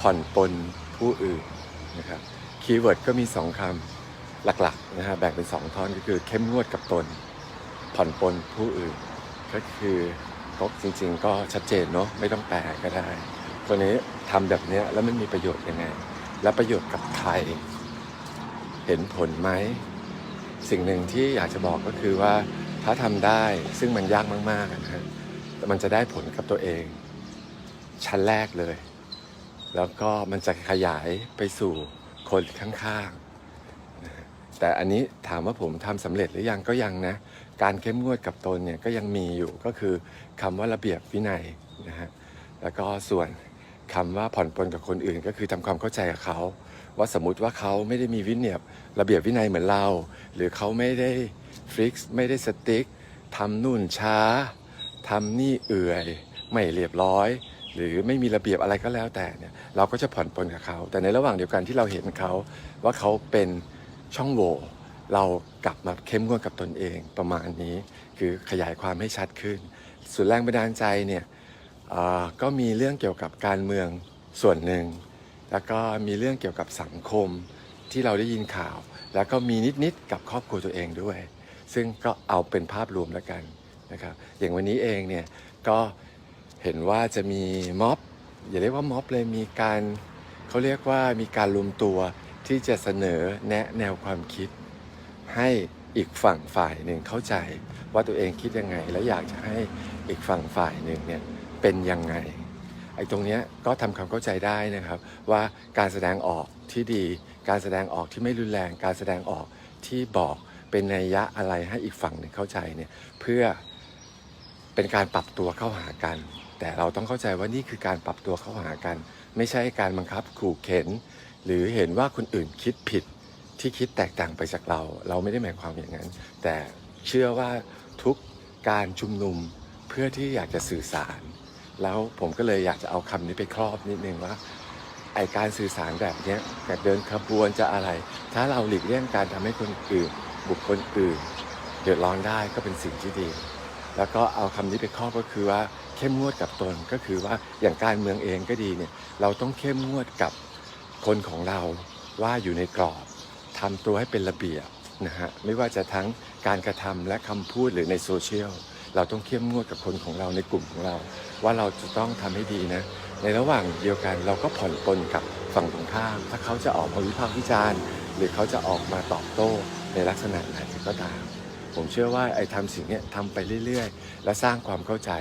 ผ่อนปลนผู้อื่นนะครับคีย์เวิร์ดก็มีสองคำหลักๆนะฮะแบ่งเป็นสองท่อนก็คือเข้มงวดกับตน ผ่อนปลนผู้อื่น ก็คือก็จริง ๆ ก็ชัดเจนเนาะไม่ต้องแปลก็ได้คนนี้ทำแบบนี้แล้วมันมีประโยชน์ยังไง และประโยชน์กับใคร เห็นผลไหม สิ่งหนึ่งที่อยากจะบอกก็คือว่าถ้าทำได้ซึ่งมันยากมากๆนะฮะแต่มันจะได้ผลกับตัวเอง ชั้นแรกเลย แล้วก็มันจะขยายไปสู่คนข้างๆ แต่อันนี้ถามว่าผมทำสำเร็จหรือยังก็ยังนะ การเข้มงวดกับตนเนี่ยก็ยังมีอยู่ก็คือคำว่าระเบียบวินัยนะฮะ แล้วก็ส่วนคำว่าผ่อนปลนกับคนอื่น ก็คือทำความเข้าใจกับเขา ว่าสมมติว่าเขาไม่ได้มีวินัยระเบียบวินัยเหมือนเรา หรือเขาไม่ได้ฟิกซ์ไม่ได้สติ๊กทำนู่นช้าทำนี่เอื่อย ไม่เรียบร้อย หรือไม่มีระเบียบอะไรก็แล้วแต่เนี่ยเราก็จะผ่อนปลนกับเขา แต่ในระหว่างเดียวกันที่เราเห็นเขาว่าเขาเป็นช่องโหว่เรากลับมาเข้มงวดกับตนเองประมาณนี้ คือขยายความให้ชัดขึ้น ส่วนแรงบันดาลใจเนี่ยก็มีเรื่องเกี่ยวกับการเมืองส่วนหนึ่ง แล้วก็มีเรื่องเกี่ยวกับสังคมที่เราได้ยินข่าว แล้วก็มีนิดๆกับครอบครัวตัวเองด้วย ซึ่งก็เอาเป็นภาพรวมแล้วกันนะครับอย่างวันนี้เองเนี่ยก็ เห็นว่าจะมีม็อบ อย่าเรียกว่าม็อบเลยมีการเขาเรียกว่ามีการรวมตัวที่จะเสนอแนะแนวความคิด ให้อีกฝั่งฝ่ายหนึ่งเข้าใจว่าตัวเองคิดยังไง และอยากจะให้อีกฝั่งฝ่ายหนึ่งเนี่ยเป็นยังไงไอ้ตรงเนี้ยก็ทำความเข้าใจได้นะครับ ว่าการแสดงออกที่ดี การแสดงออกที่ไม่รุนแรง การแสดงออกที่บอกเป็นนัยยะอะไรให้อีกฝั่งหนึ่งเข้าใจเนี่ยเพื่อเป็นการปรับตัวเข้าหากัน แต่เราต้องเข้าใจว่านี่คือการปรับตัวเข้าหากัน ไม่ใช่การบังคับขู่เข็น หรือเห็นว่าคนอื่นคิดผิดที่คิดแตกต่างไปจากเรา เราไม่ได้หมายความอย่างนั้น แต่เชื่อว่าทุกการชุมนุมเพื่อที่อยากจะสื่อสาร แล้วผมก็เลยอยากจะเอาคำนี้ไปครอบนิดนึงว่าไอการสื่อสารแบบนี้แบบเดินขบวนจะอะไร ถ้าเราหลีกเลี่ยงการทำให้คนอื่น บุคคลอื่น เดือดร้อนได้ก็เป็นสิ่งที่ดี แล้วก็เอาคำนี้ไปครอบก็คือว่า เข้มงวดกับตนก็คือว่าอย่างการเมืองเองก็ดีเนี่ยเราต้องเข้มงวดกับคนของเราว่าอยู่ในกรอบทำตัวให้เป็นระเบียบนะฮะไม่ว่าจะทั้งการกระทำและคำพูดหรือในโซเชียลเราต้องเข้มงวดกับคนของเราในกลุ่มของเรา ว่าเราจะต้องทำให้ดีนะในระหว่างเดียวกันเราก็ผ่อนปลนกับฝั่งตรงข้ามถ้าเขาจะออกมาวิพากษ์วิจารณ์ หรือเขาจะออกมาตอบโต้ในลักษณะไหนก็ตาม ผมเชื่อว่าไอ้ทำสิ่งนี้ทำไปเรื่อย ๆ และสร้างความเข้าใจ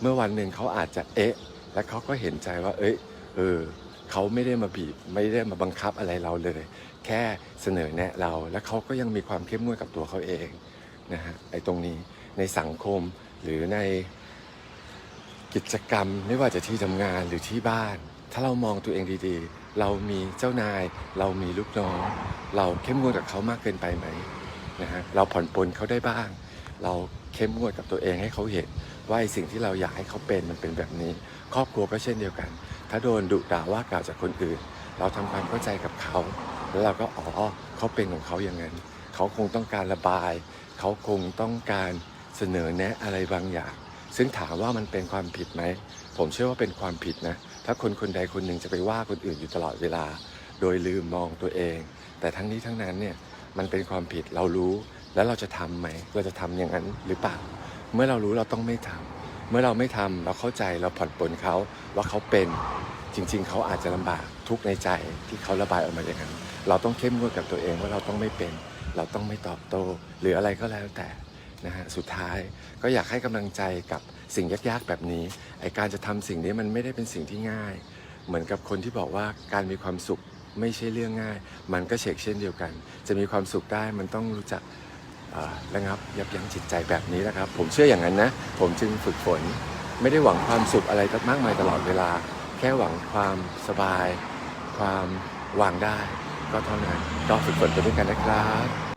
เมื่อวันหนึ่งเขาอาจจะเอ๊ะ และเขาก็เห็นใจว่า เอ้ยเออเขาไม่ได้มาบีบ ไม่ได้มาบังคับอะไรเราเลย แค่เสนอแนะเรา และเขาก็ยังมีความเข้มงวดกับตัวเขาเองนะฮะไอ้ตรงนี้ในสังคมหรือในกิจกรรมไม่ว่าจะที่ทำงานหรือที่บ้าน ถ้าเรามองตัวเองดีๆ เรามีเจ้านาย เรามีลูกน้อง เราเข้มงวดกับเขามากเกินไปไหมนะฮะเราผ่อนปลนเขาได้บ้าง เราเข้มงวดกับตัวเองให้เขาเห็น ว่าไอสิ่งที่เราอยากให้เขาเป็นมันเป็นแบบนี้ ครอบครัวก็เช่นเดียวกัน ถ้าโดนดุด่าว่ากล่าวจากคนอื่น เราทำความเข้าใจกับเขา แล้วเราก็อ๋อเขาเป็นของเขาอย่างนั้น เขาคงต้องการระบาย เขาคงต้องการเสนอแนะอะไรบางอย่าง ซึ่งถามว่ามันเป็นความผิดไหม ผมเชื่อว่าเป็นความผิดนะ ถ้าคนคนใดคนหนึ่งจะไปว่าคนอื่นอยู่ตลอดเวลา โดยลืมมองตัวเอง แต่ทั้งนี้ทั้งนั้นเนี่ยมันเป็นความผิดเรารู้แล้วเราจะทำไหม เราจะทำอย่างนั้นหรือเปล่า เมื่อเรารู้เราต้องไม่ทำเมื่อเราไม่ทำเราเข้าใจเราผ่อนปลนเขาว่าเขาเป็นจริง ๆ เขาอาจจะลำบากทุกข์ในใจที่เขาระบายออกมาอย่างนั้นเราต้องเข้มงวดกับตัวเองว่าเราต้องไม่เป็น เราต้องไม่ตอบโต้หรืออะไรก็แล้วแต่นะฮะสุดท้ายก็อยากให้กำลังใจกับสิ่งยากๆแบบนี้ไอการจะทำสิ่งนี้มันไม่ได้เป็นสิ่งที่ง่าย เหมือนกับคนที่บอกว่าการมีความสุขไม่ใช่เรื่องง่าย มันก็เชกเช่นเดียวกัน จะมีความสุขได้มันต้องรู้จัก ระงับยับยั้งจิตใจแบบนี้นะครับ ผมเชื่ออย่างนั้นนะ ผมจึงฝึกฝน ไม่ได้หวังความสุขอะไรมากมายตลอดเวลา แค่หวังความสบาย ความวางได้ ก็เท่านั้นก็ฝึกฝนไปด้วยกันนะครับ